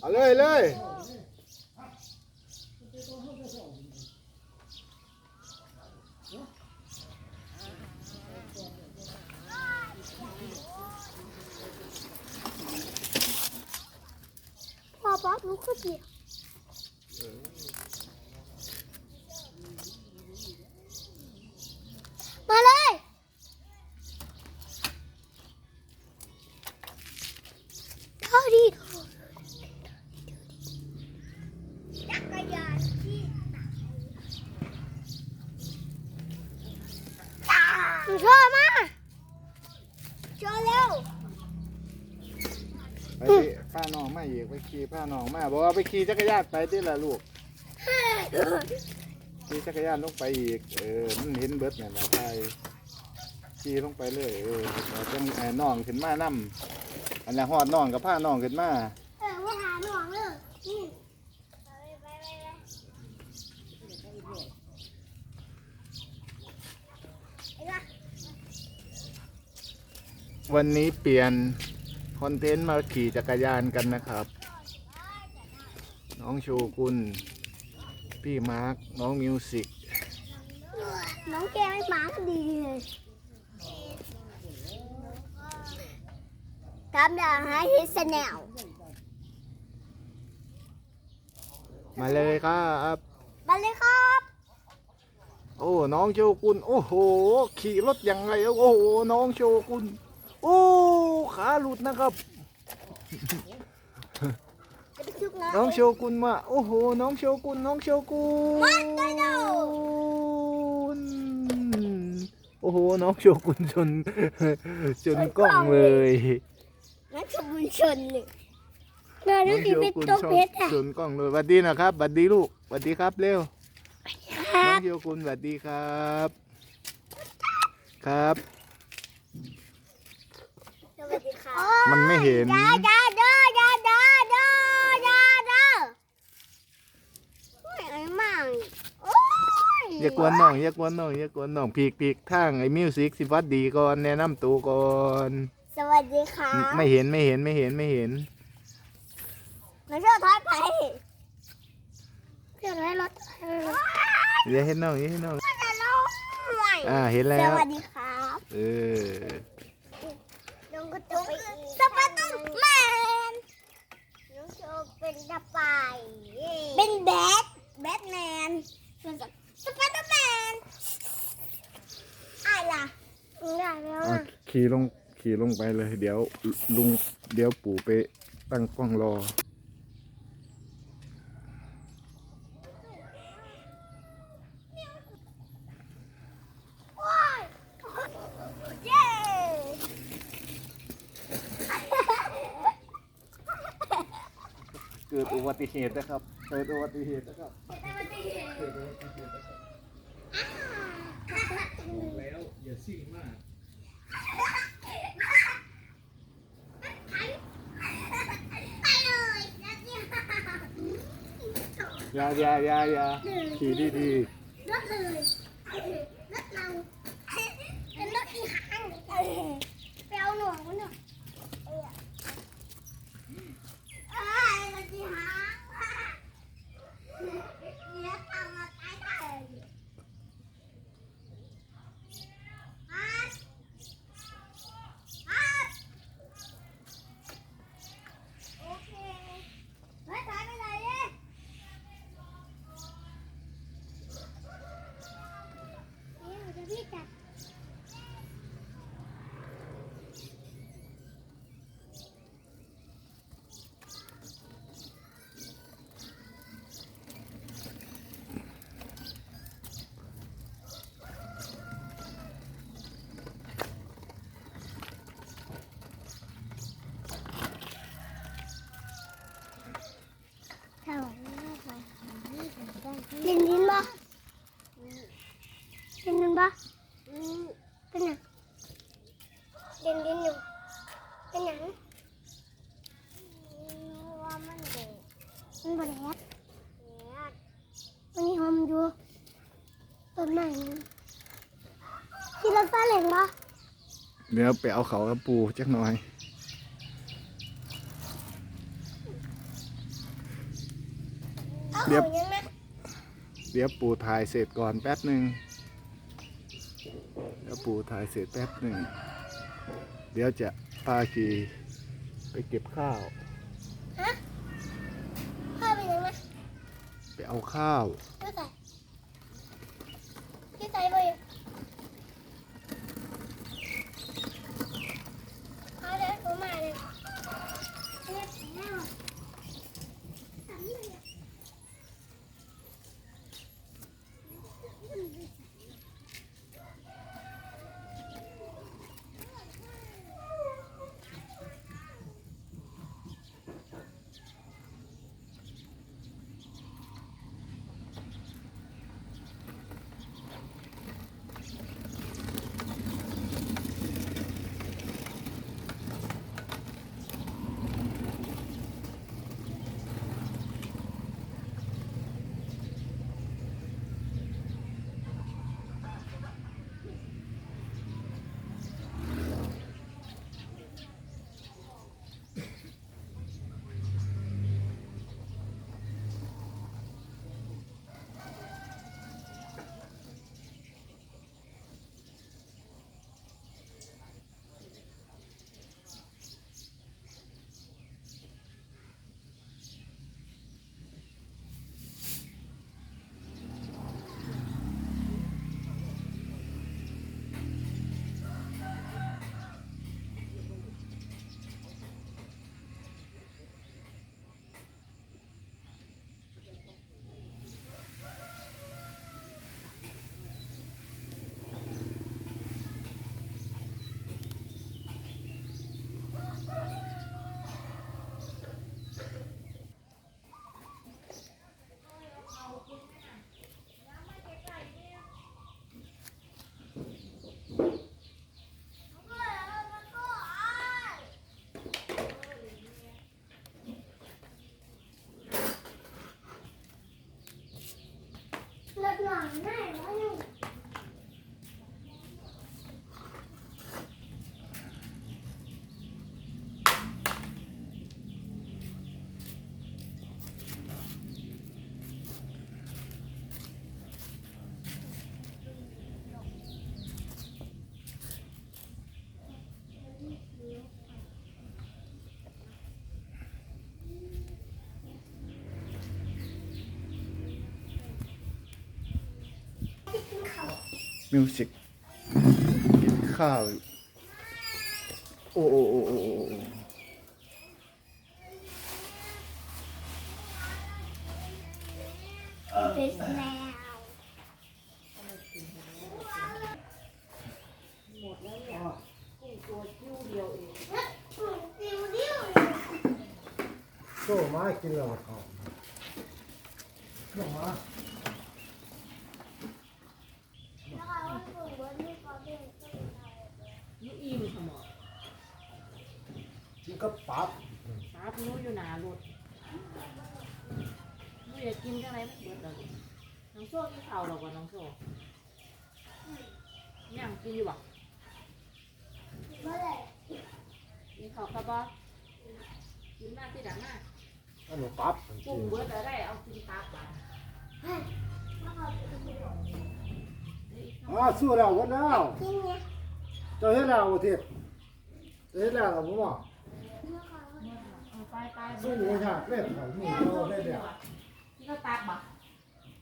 เอาเลยเลยพ่อบอกหนูคือเดียวมาเลยเท่าดีจักรยานที่ หนูชอบมากชอบเร็วไปสิพาน้องมาอีกไปขี่พาน้องมาบอกว่าไปขี่จักรยานไปที่ละลูกขี่จักรยานลงไปอีกเออมันเห็นเบิดนี่นแหละไปขี่ลงไปเลยเออแล้วจังไอ้น้องขึ้นมานํอันนั้นฮอดน้องกับพาน้องขึ้นมา เออว่าหาหน่วงเลยนี่ไปไปไปไปไอ้ละ วันนี้เปลี่ยนคอนเทนต์มาขี่จักรยานกันนะครับ น้องโชกุนพี่มาร์คน้องมิวสิกน้องแกไม่หมาก็ดีเลยทำดาวให้ฮิสแนลมาเลยครับมาเลยครับ โอ้ น้องโชกุน โอ้โห ขี่รถยังไงโอ้โห น้องโชกุน โอ้ขาหลุดนะครับจะไปชุกนะน้องโชกุนมาโอ้โหน้องโชกุนน้องโชกุนโอ้โหน้องโชกุนชนชนกล้องเลยงั้นขบุญชนเลยเดินน้นี่องดีโชเป็นกุนตัวชนเพชรอะชนกล้องเลยสวัสดีนะครับสวัสดีลูกสวัสดีครับเร็วคน้รัองบโชกุนสวัสดีครับ ครับ สวัสดีครับมันไม่เห็นยายาเด้อยาเด้อยายาเด้อโอ้ยไอ้มั่งโอ้ยอย่ากวนน้องอย่ากวนน้องอย่ากวนน้องพีกพีกทางไอ้มิวสิกสิวัดดีก่อนแนะนำตัวก่อน สวัสดีครับไม่เห็นไม่เห็นไม่เห็นไม่เห็นหนูชอบถอยไปเพื่อนให้รถถอยรถอย่าเห็นน้องอย่าเห็นน้อง จะลงหน่อยอ่าเห็นแล้สว วัสดีครับ เออ น้องก็จะไปสไปเดอร์แมนน้องโชว์เป็นดับไปเป็นแบทแบทแมนส่วนสไปเดอร์แมนอะไรล่ะได้แล้วอะขี่ลงขี่ลงไปเลย เดี๋ยวลุงเดี๋ยวปู่ไปตั้งกล้องรอ ว้ายเย้ เกิดอุบัติเหตุนะครับ เกิดอุบัติเหตุนะครับแล้วอย่าซิ่งมากไปเลยนะเนี่ยอย่าอย่าอย่าอย่าขี่ดีดีรถเลย งปะเดี๋ยวไปเอาเขากับปูจักหน่อยเดี๋ยวเดี๋ยวปูถ่ายเสร็จก่อนแป๊บหนึ่งเดี๋ยวปูถ่ายเสร็จแป๊บหนึ่ง เดี๋ยวจะพาขี่ไปเก็บข้าวฮะพาไปไหนมาไปเอาข้าวก็ Yeah. มิวสิกกินข้าวโอ้โอ้โอ้โอ้โอ้โอ้เป็นแมวหมดแล้วเนี่ยกุ้งตัวคิ้วเดียวเองโซ่ไม้กินแล้วเขาลงมา แล้วก็ว่าสูงบนนี่ก็เป็น ยุอิ่มขมอ กินก็ปั๊บปาบนู้อยู่หนารถนู้อยากกินจังไรมันเบิดแล้วดิน้องโซ่กินข้าวหรอกว่าน้องโซ่ย่างกินอยู่บ่เมื่อไหร่กินข้าวกับบ่กินมากที่ดังมากอันนี้ปั๊บมันกุ้กิงนเบิดอะไรเอากินตาปลาแล้วก็เป็นอ๋อสู้แล้ววันแล้วกินเนี่ยเจ้าเฮ็ดแล้วบ่เทศเจ้าเฮ็ดแล้วผมว่าเอาไปไป สู้ยากเล่นเขาหนีเราได้แบบที่เราตักบ่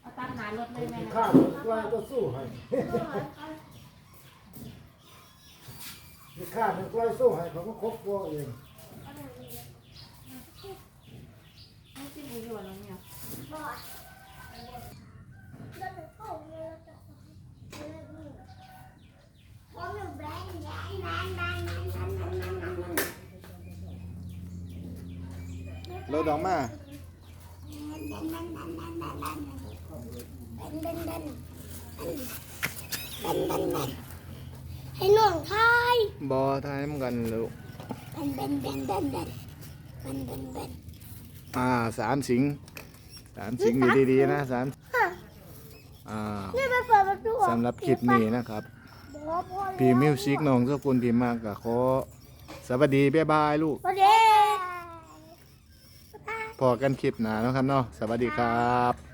เอาตักหารถเลยแม่ข้าหกลายก็สู้ให้ข้าหกลายสู้ให้เขาก็ครบตัวเองไม่ใช่บุญอยู่แล้วเนี่ยบ่ โลดองมาให้น้องทายบอทายมันกันลูกอ่าสามสิงสามสิงอยู่ดีๆนะสามอ่าสำหรับคลิปนี้นะครับพีมิวสิกน้องสกุลพี่มากกับขอสวัสดีบ๊ายบายลูก พอกันคลิปหนาเนาะครับเนาะสวัสดีครับ